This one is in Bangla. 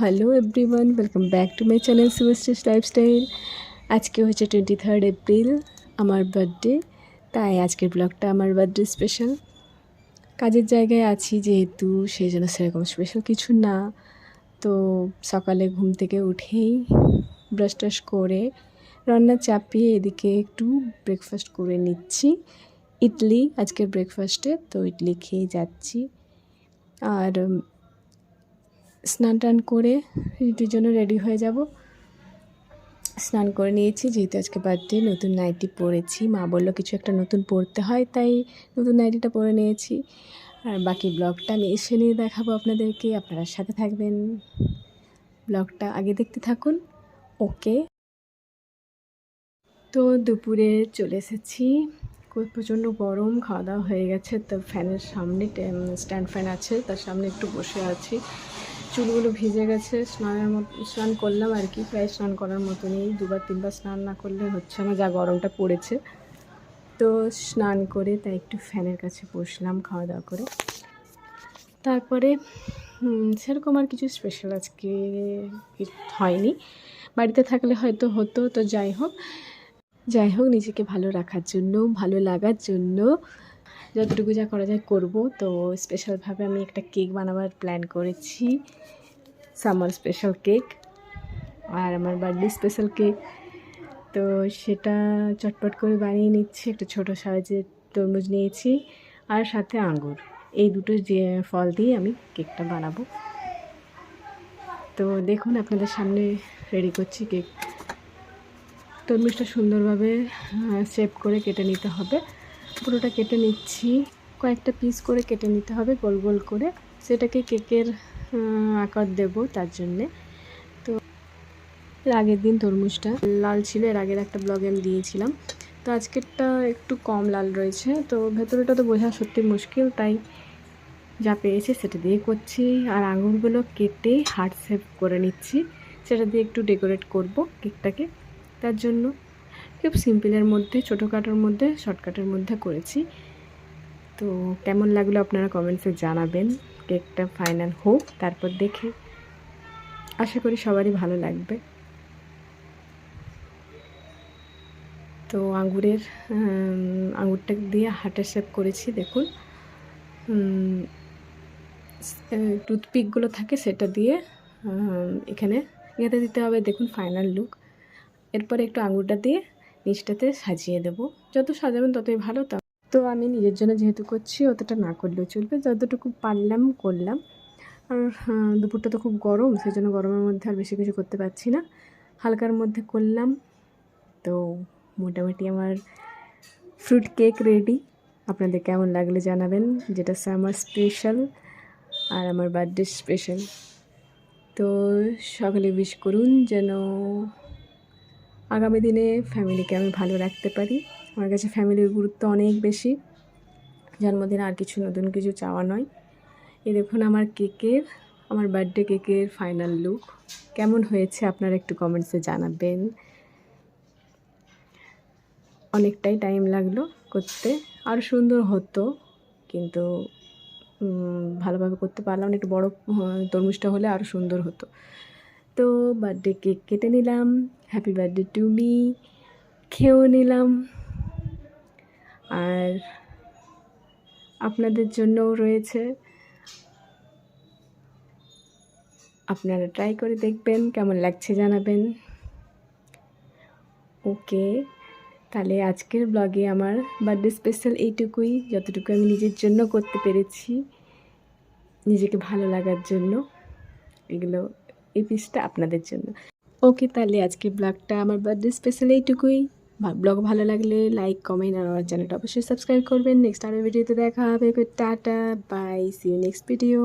Hello everyone welcome back to my channel সুভাস্টিস lifestyle আজকে হচ্ছে টোয়েন্টি থার্ড এপ্রিল আমার বার্থডে তাই আজকের ব্লগটা আমার বার্থডে স্পেশাল কাজের জায়গায় আছি যেহেতু, সেই জন্য সেরকম স্পেশাল কিছু না। তো সকালে ঘুম থেকে উঠেই ব্রাশ টাশ করে রান্না চাপিয়ে এদিকে একটু ব্রেকফাস্ট করে নিচ্ছি। ইডলি, আজকের ব্রেকফাস্টে তো ইডলি খেয়ে যাচ্ছি। আর স্নান টান করে রুটির জন্য রেডি হয়ে যাব। স্নান করে নিয়েছি, যেহেতু আজকে বার্থডে নতুন নাইটি পরেছি। মা বলল কিছু একটা নতুন পরতে হয়, তাই নতুন নাইটিটা পরে নিয়েছি। আর বাকি ব্লগটা আমি এসে নিয়ে দেখাবো আপনাদেরকে। আপনারা সাথে থাকবেন। ব্লগটা আগে দেখতে থাকুন। ওকে। তো দুপুরে চলে এসেছি। প্রচণ্ড গরম, খাওয়া দাওয়া হয়ে গেছে। তো ফ্যানের সামনে স্ট্যান্ড ফ্যান আছে, তার সামনে একটু বসে আছি। চুলগুলো ভিজে গেছে, স্নানের মতো, স্নান করলাম আর কি, প্রায় স্নান করার মতো নেই দুবার তিনবার স্নান না করলে হচ্ছে না যা গরমটা পড়েছে। তো স্নান করে তাই একটু ফ্যানের কাছে বসলাম খাওয়া দাওয়া করে। তারপরে সেরকম আর কিছু স্পেশাল আজকে হয়নি। বাড়িতে থাকলে হয়তো হতো, তো যাই হোক। যাই হোক, নিজেকে ভালো রাখার জন্য, ভালো লাগার জন্য যতটুকু যা করা যায় করব। তো স্পেশালভাবে আমি একটা কেক বানাবার প্ল্যান করেছি। সামার স্পেশাল কেক আর আমার বার্থডে স্পেশাল কেক তো সেটা চটপট করে বানিয়ে নিচ্ছি, একটা ছোটো সাইজের তরমুজ নিয়েছি আর সাথে আঙ্গুর। এই দুটো যে ফল দিয়ে আমি কেকটা বানাবো। তো দেখুন, আপনাদের সামনে রেডি করছি কেক তরমুজটা সুন্দরভাবে শেপ করে কেটে নিতে হবে। পুরোটা কেটে নিচ্ছি। কয়েকটা পিস করে কেটে নিতে হবে গোল গোল করে। সেটাকে কেকের আকার দেব তার জন্যে। তো এর আগের দিন তরমুজটা লাল ছিল, এর আগের একটা ব্লগে আমি দিয়েছিলাম। তো আজকেরটা একটু কম লাল রয়েছে। তো ভেতরেটা তো বোঝা সত্যি মুশকিল, তাই যা পেয়েছি সেটা দিয়ে করছি। আর আঙুরগুলো কেটে হার্ট শেপ করে নিচ্ছি। সেটা দিয়ে একটু ডেকোরেট করব কেকটাকে তার জন্য খুব সিম্পলের মধ্যে ছোটো ছোটোখাটোর মধ্যে, শর্টকাটের মধ্যে করেছি। তো কেমন লাগল আপনারা কমেন্টসে জানাবেন। কেকটা ফাইনাল হোক, তারপর দেখে। আশা করি সবারই ভালো লাগবে। তো আঙুরের আঙুরটা দিয়ে হাটের শেপ করেছি, দেখুন। টুথপিকগুলো থাকে সেটা দিয়ে এখানে গেঁথে দিতে হবে, দেখুন ফাইনাল লুক এরপরে একটু আঙুরটা দিয়ে নিচটাতে সাজিয়ে দেবো। যত সাজাবেন ততই ভালো। তা তো আমি নিজের জন্য যেহেতু করছি, অতটা না করলেও চলবে। যতটুকু পারলাম, করলাম। আর দুপুরটা তো খুব গরম সেই জন্য গরমের মধ্যে আর বেশি কিছু করতে পারছি না। হালকার মধ্যে করলাম। তো মোটামুটি আমার ফ্রুট কেক রেডি আপনাদের কেমন লাগলে জানাবেন। যেটা আমার স্পেশাল আর আমার বার্থডে স্পেশাল তো সকলে উইশ করুন যেন আগামী দিনে ফ্যামিলিকে আমি ভালো রাখতে পারি। আমার কাছে ফ্যামিলির গুরুত্ব অনেক বেশি। জন্মদিন আর কিছু নতুন কিছু চাওয়া নয়। এ দেখুন আমার কেকের, আমার বার্থডে কেকের ফাইনাল লুক কেমন হয়েছে আপনারা একটু কমেন্টসে জানাবেন। অনেকটাই টাইম লাগল করতে। আরও সুন্দর হতো, কিন্তু ভালোভাবে করতে পারলাম একটু বড় তরমুজটা হলে আরও সুন্দর হতো। তো বার্থডে কেক কেটে নিলাম হ্যাপি বার্থডে টু মি খেয়েও নিলাম। আর আপনাদের জন্যও রয়েছে। আপনারা ট্রাই করে দেখবেন, কেমন লাগছে জানাবেন। ওকে, তাহলে আজকের ব্লগে আমার বার্থডে স্পেশাল এইটুকুই, যতটুকু আমি নিজের জন্য করতে পেরেছি, নিজেকে ভালো লাগার জন্য। এগুলো এই পিসটা আপনাদের জন্য। ওকে, তাহলে আজকে ব্লগটা আমার বার্থডে স্পেশাল এইটুকুই। ব্লগ ভালো লাগলে লাইক কমেন্ট আর আমার চ্যানেলটা অবশ্যই সাবস্ক্রাইব করবেন। নেক্সট আরও ভিডিওতে দেখা হবে। Tata bye see you next video